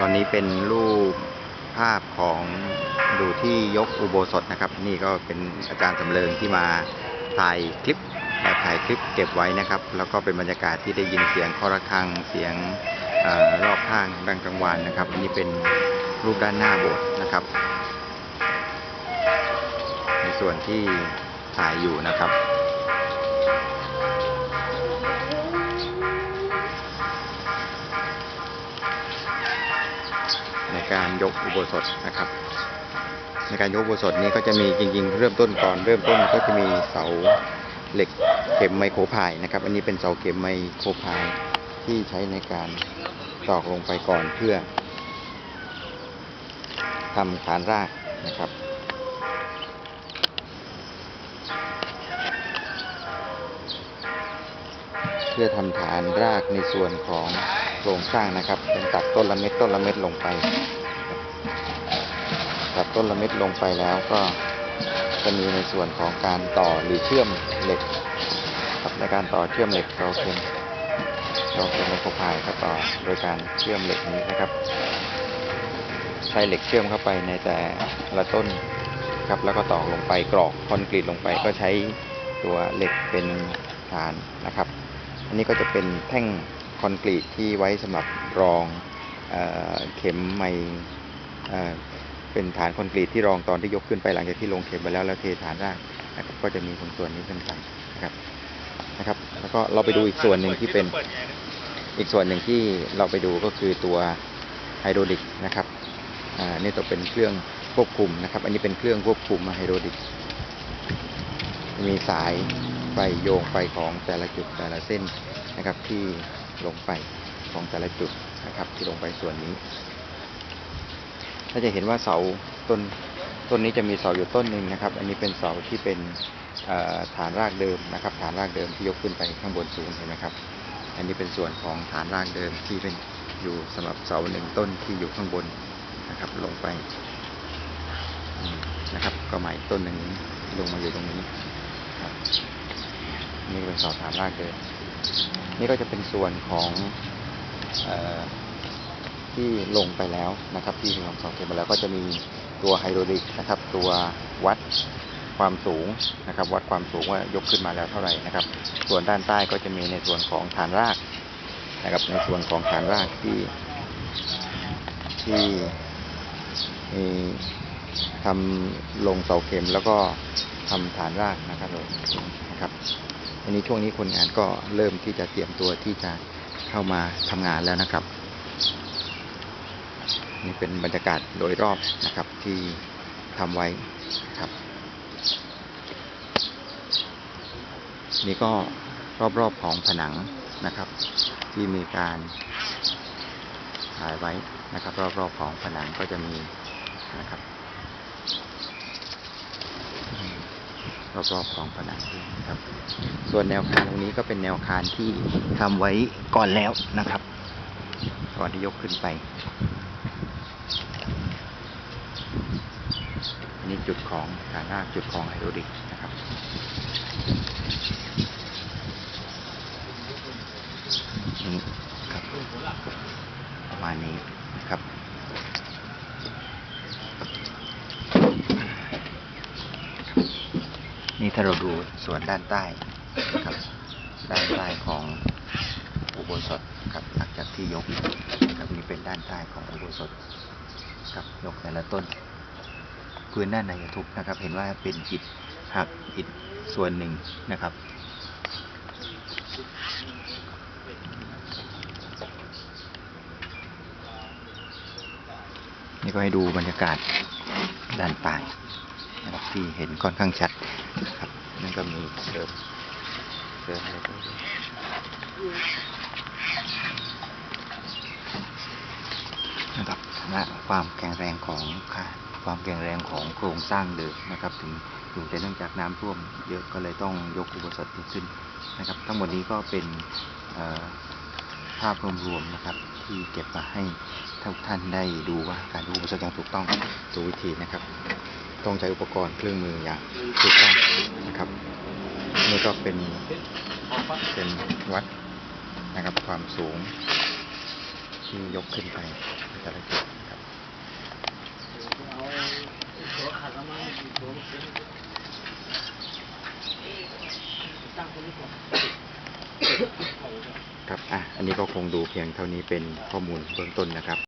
ตอนนี้เป็นรูปภาพของดูที่ยกอุโบสถนะครับ นี่ก็เป็นอาจารย์สำเริงที่มาถ่ายคลิปมาถ่ายคลิปเก็บไว้นะครับ แล้วก็เป็นบรรยากาศที่ได้ยินเสียงคอระฆังเสียงออรอบข้างดังกลางวานนะครับอันนี้เป็นรูปด้านหน้าโบสถ์นะครับ ในส่วนที่ถ่ายอยู่นะครับ การยกอุโบสถนะครับ ในการยกอุโบสถนี้ก็จะมีจริง ๆ เริ่มต้นก่อนเริ่มต้นก็จะมีเสาเหล็กเข็มไมโครพายนะครับ อันนี้เป็นเสาเข็มไมโครพายที่ใช้ในการตอกลงไปก่อนเพื่อทำฐานรากนะครับเพื่อทำฐานรากในส่วนของโครงสร้างนะครับ เป็นตัดต้นละเม็ดต้นละเม็ดลงไป ตัดต้นละเม็ดลงไปแล้วก็จะมีในส่วนของการต่อหรือเชื่อมเหล็กครับในการต่อเชื่อมเหล็กเราเข็มเราเข็มไมโครพายครับต่อโดยการเชื่อมเหล็กนี้นะครับ ใช้เหล็กเชื่อมเข้าไปในแต่ละต้นครับแล้วก็ตอกลงไปกรอกคอนกรีตลงไปก็ใช้ตัวเหล็กเป็นฐานนะครับ อันนี้ก็จะเป็นแท่งคอนกรีตที่ไว้สำหรับรองเออเข็มไมเอ่อ เป็นฐานคอนกรีตที่รองตอนที่ยกขึ้นไปหลังจากที่ลงเข็มไปแล้วแล้วเทฐานรากนะครับก็จะมีส่วนนี้ขึ้นไปนะครับนะครับ แล้วก็เราไปดูอีกส่วนหนึ่งที่เป็นอีกส่วนหนึ่งที่เราไปดูก็คือตัวไฮโดรลิกนะครับอ่านี่ตัวเป็นเครื่องควบคุมนะครับ อันนี้เป็นเครื่องควบคุมไฮโดรลิก มีสายไฟโยงไฟของแต่ละจุดแต่ละเส้นนะครับที่ลงไปของแต่ละจุดนะครับที่ลงไปส่วนนี้ ถ้าจะเห็นว่าเสาต้นต้นนี้จะมีเสาอยู่ต้นหนึ่งนะครับ อันนี้เป็นเสาที่เป็นฐานรากเดิมนะครับ ฐานรากเดิมที่ยกขึ้นไปข้างบนสูงเห็นไหมครับ อันนี้เป็นส่วนของฐานรากเดิมที่เป็นอยู่สำหรับเสาหนึ่งต้นที่อยู่ข้างบนนะครับ ลงไปนะครับ ก็ใหมายต้นหนึ่งลงมาอยู่ตรงนี้ครับนี่เป็นเสาฐานรากเดิมนี่ก็จะเป็นส่วนของ ที่ลงไปแล้วนะครับ ที่ลงเสาเข็มไปแล้วก็จะมีตัวไฮโดรลิกนะครับ ตัววัดความสูงนะครับ วัดความสูงว่ายกขึ้นมาแล้วเท่าไหร่นะครับ ส่วนด้านใต้ก็จะมีในส่วนของฐานรากนะครับ ในส่วนของฐานรากที่ที่มีทำลงเสาเข็มแล้วก็ทำฐานรากนะครับผมนะครับอันนี้ช่วงนี้คนงานก็เริ่มที่จะเตรียมตัวที่จะเข้ามาทำงานแล้วนะครับ นี่เป็นบรรยากาศโดยรอบนะครับที่ทำไว้ครับ นี่ก็รอบๆของผนังนะครับ ที่มีการถ่ายไว้นะครับ รอบๆของผนังก็จะมีนะครับรอบๆของผนังครับ ส่วนแนวคานตรงนี้ก็เป็นแนวคานที่ทำไว้ก่อนแล้วนะครับ ก่อนที่ยกขึ้นไป อั นนี้จุดของฐานรากจุดของไฮโดรลิกนะครับ นี่ครับ ประมาณนี้นะครับนี่ถ้าเราดูส่วนด้านใต้ครับ ด้านใต้ของอุโบสถครับหลังจากที่ยกครับนี่เป็นด้านใต้ของอุโบสถครับยกแต่ละต้น พื้นด้านในทุบนะครับ เห็นว่าเป็นอิฐหักอิฐส่วนหนึ่งนะครับ นี่ก็ให้ดูบรรยากาศด้านใต้นะครับที่เห็นค่อนข้างชัดนะครับนั่นก็มีเดิมเดิมอะไรก็นะครับและความแข็งแรงของค่ะ ความแข็งแรงของโครงสร้างเดิมนะครับ ถึงถึงแต่เนื่องจากน้ำท่วมเยอะก็เลยต้องยกอุโบสถนี้ขึ้นนะครับ ทั้งหมดนี้ก็เป็นภาพรวมๆนะครับ ที่เก็บมาให้ทุกท่านได้ดูว่าการดูอุปสรรคอย่างถูกต้องถูกวิธีนะครับ ต้องใช้อุปกรณ์เครื่องมืออย่างถูกต้องนะครับนี่ก็เป็นเป็นวัดนะครับความสูงที่ยกขึ้นไปแต่ละจุดครับ ครับ อะ อันนี้ก็คงดูเพียงเท่านี้เป็นข้อมูลเบื้องต้นนะครับ